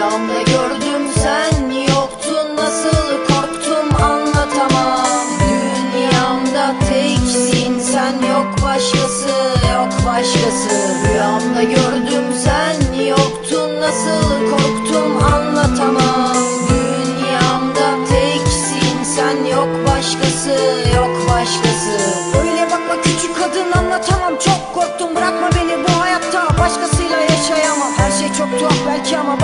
Rüyamda gördüm sen yoktun. Nasıl korktum anlatamam. Dünyamda teksin sen yok başkası yok başkası. Rüyamda gördüm sen yoktun. Nasıl korktum anlatamam. Dünyamda teksin sen yok başkası yok başkası. Öyle bakma küçük kadın anlatamam. Çok korktum. Bırakma beni bu hayatta. Başkasıyla yaşayamam. Her şey çok tuhaf belki ama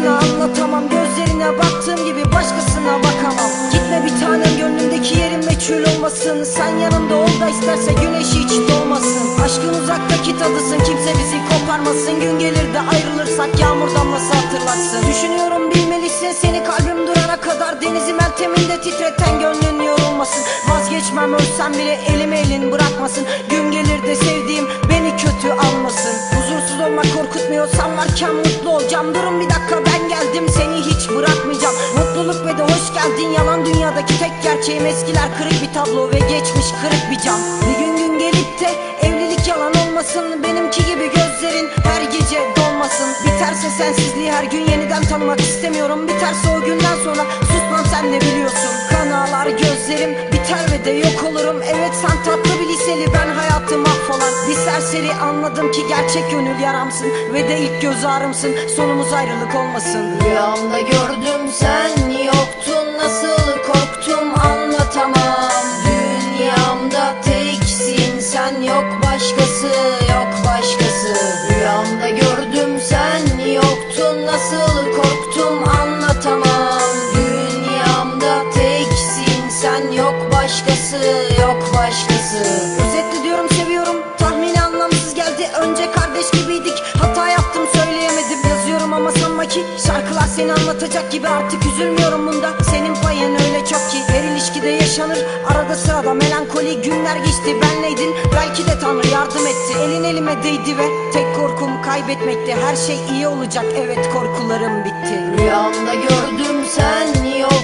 başkasına anlatamam Gözlerine baktığım gibi başkasına bakamam. Gitme bir tanem gönlümdeki yerin meçhul olmasın. Sen yanımda ol da isterse güneş hiç doğmasın. Aşkın uzaktaki tadısın kimse bizi koparmasın. Gün gelir de ayrılırsak yağmur damlası hatırlatsın. Düşünüyorum bilmelisin seni kalbim durana kadar. Denizi melteminde titreten gönlün yorulmasın. Vazgeçmem ölsem bile elimi elin bırakmasın. Gün gelir de sevdiğim beni kötü almasın Huzursuz olmak korkutmuyorsan varken mutlu olacağım. Durun bir dakika geldim seni hiç bırakmayacağım. Mutluluk ve de hoş geldin yalan dünyadaki tek gerçeğim. Eskiler kırık bir tablo ve geçmiş kırık bir cam Bir gün gün gelip de evlilik yalan olmasın. Benimki gibi gözlerin her gece dolmasın. Biterse sensizliği her gün yeniden tanımak istemiyorum. Biterse o günden sonra susmam sen de biliyorsun. Kan ağlar gözlerim biter ve de yok olurum. Evet sen tatlı bir liseli ben Bir serseri anladım ki gerçek gönül yaramsın Ve de ilk göz ağrımsın. Sonumuz ayrılık olmasın. Rüyamda gördüm sen yoktun. Nasıl korktum anlatamam. Dünyamda teksin sen yok başkası ki şarkılar seni anlatacak gibi Artık üzülmüyorum bunda. Senin payın öyle çok ki Her ilişkide yaşanır. Arada sırada melankoli günler geçti. Benleydin belki de Tanrı yardım etti. Elin elime değdi ve tek korkum kaybetmekti. Her şey iyi olacak. Evet korkularım bitti. Rüyamda gördüm sen yok